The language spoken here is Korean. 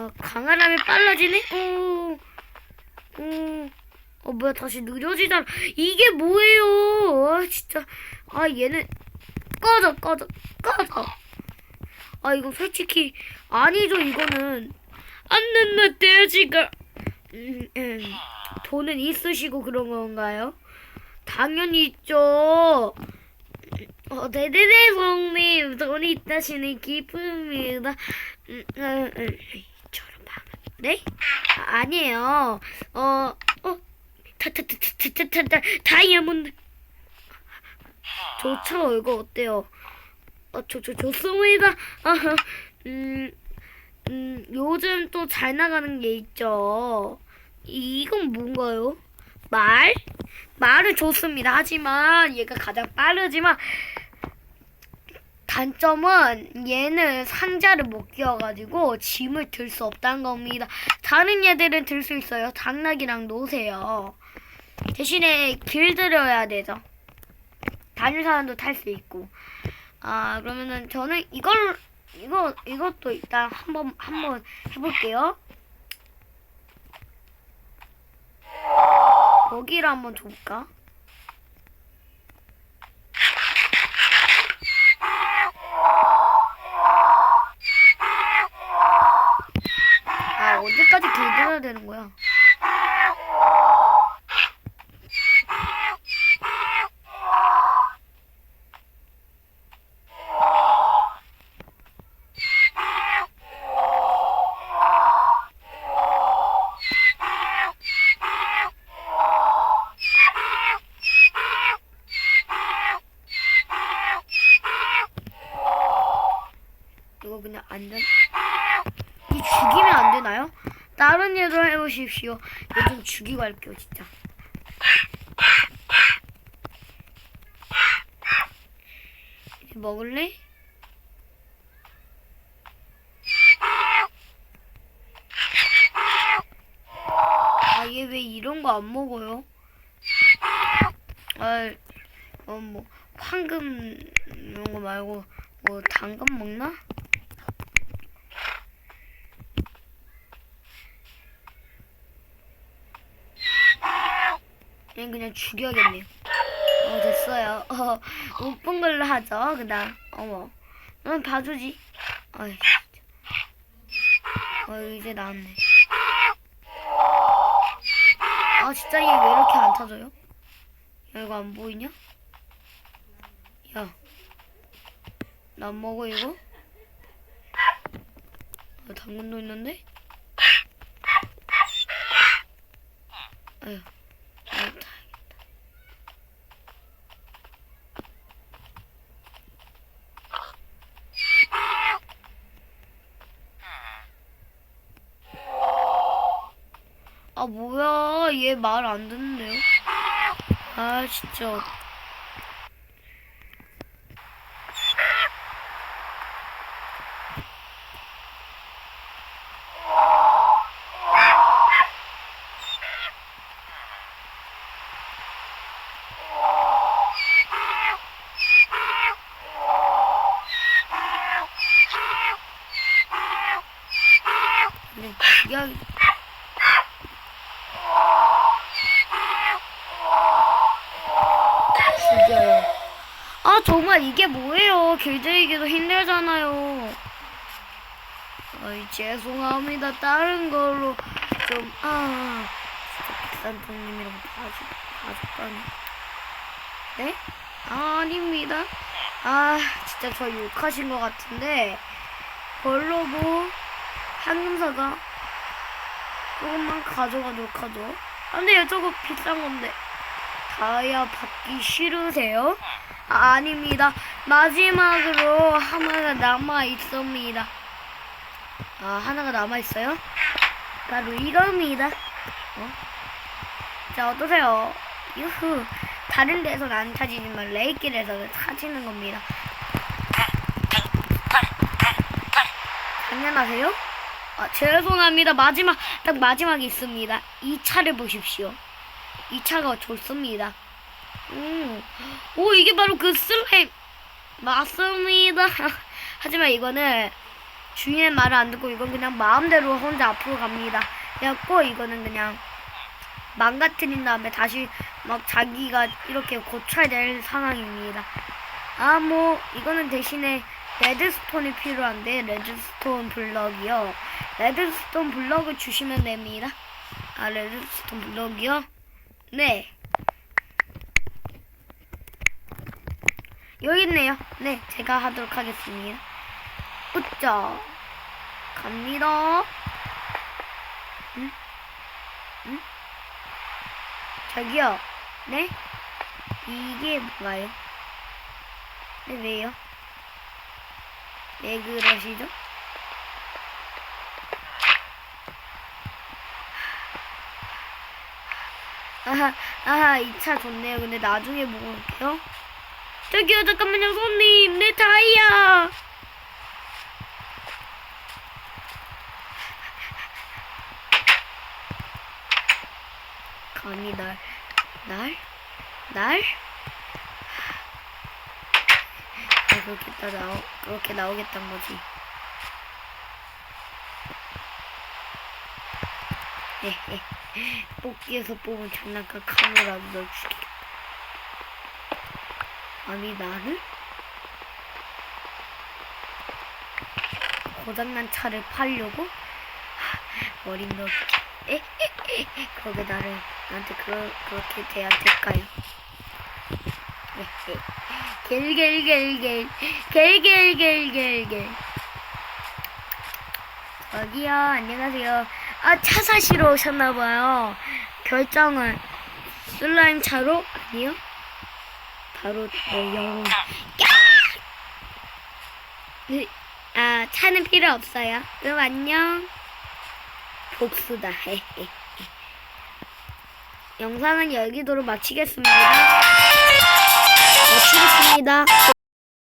아, 강하라면 빨라지네? 오, 오, 어, 뭐야, 다시 느려지잖아. 이게 뭐예요? 아, 진짜. 아, 얘는, 꺼져, 꺼져, 꺼져. 아, 이거 솔직히, 아니죠, 이거는. 안 된다, 돼지가. 음, 음, 돈은 있으시고 그런 건가요? 당연히 있죠. 어, 네네네, 성님. 돈이 있다시는 기쁨입니다. 음, 음, 음. 네? 아, 아니에요. 어, 어, 타타타타타타타 다이아몬드. 좋죠, 이거 어때요? 어, 좋, 좋, 좋습니다. 아하, 음, 음, 요즘 또 잘 나가는 게 있죠. 이, 이건 뭔가요? 말? 말은 좋습니다. 하지만 얘가 가장 빠르지만 단점은 얘는 상자를 못 끼워가지고 짐을 들 수 없다는 겁니다. 다른 얘들은 들 수 있어요. 당나귀랑 노세요. 대신에 길들여야 되죠. 다른 사람도 탈 수 있고. 아 그러면은 저는 이걸 이거 이것도 일단 한번 한번 해볼게요. 거기를 한번 줘볼까? 아 언제까지 되는 거야? 이거 그냥 안전 이 죽이면 안 되나요? 다른 애도 해보십시오. 좀 죽이고 할게요, 진짜. 먹을래? 아, 얘 왜 이런 거 안 먹어요? 아, 어, 뭐, 황금, 이런 거 말고, 뭐, 당근 먹나? 그냥 그냥 죽여야겠네요. 어 됐어요. 어, 못본 걸로 하죠. 그 다음 어머, 넌 봐주지. 어이, 진짜. 어 이제 나왔네. 아 진짜 얘 왜 이렇게 안 타져요? 야 이거 안 보이냐? 야, 나안 먹어 이거? 아, 당근도 있는데? 아휴. 아, 다- 아 뭐야 얘 말 안 듣는데요? 아 진짜 그냥 죽여 죽여요. 아 정말 이게 뭐예요? 길들이기도 힘들잖아요. 어이 죄송합니다. 다른 걸로 좀 아. 진짜 비싼 돈님이라고 봐주 봐줬다니. 네? 아, 아닙니다. 아 진짜 저 욕하신 것 같은데 별로고 한금사가 조금만 가져가도록 하죠. 안돼요 저거 비싼 건데. 다이아 받기 싫으세요? 아, 아닙니다. 마지막으로 하나가 남아 있습니다. 아, 하나가 남아 있어요? 바로 이겁니다. 어? 자, 어떠세요? 유후. 다른 데서는 안 타지지만 레이길에서는 타지는 겁니다. 장난하세요? 아, 죄송합니다. 마지막, 딱 마지막에 있습니다. 이 차를 보십시오. 이 차가 좋습니다. 음. 오, 이게 바로 그 슬라임. 맞습니다. 하지만 이거는 주인의 말을 안 듣고 이건 그냥 마음대로 혼자 앞으로 갑니다. 그래갖고 이거는 그냥 망가뜨린 다음에 다시 막 자기가 이렇게 고쳐야 될 상황입니다. 아, 뭐, 이거는 대신에 레드스톤이 필요한데, 레드스톤 블럭이요. 레드스톤 블럭을 주시면 됩니다. 아, 레드스톤 블럭이요? 네. 여기 있네요. 네, 제가 하도록 하겠습니다. 으짜. 갑니다. 응? 응? 저기요. 네? 이게 뭔가요? 네, 왜요? 왜 그러시죠? 아하, 아하, 이 차 좋네요. 근데 나중에 먹을게요. 저기요, 잠깐만요, 손님. 내 다이아. 감히 날, 날, 날? 아, 그렇게 따 나오, 그렇게 나오겠단 거지. 헤헤. 뽑기에서 뽑은 장난감 카메라도 널 죽이겠다. 아니, 나를? 고장난 차를 팔려고? 하, 어린 너. 그러게 나를 나한테 그러, 그렇게 돼야 될까요? 겔겔겔겔 겔겔겔겔겔 저기요 안녕하세요 아 차 사시러 오셨나봐요 결정은 슬라임 차로 아니요 바로 내 네, 아 차는 필요 없어요. 그럼 안녕. 복수다. 헤헤 영상은 여기도로 마치겠습니다. 마치겠습니다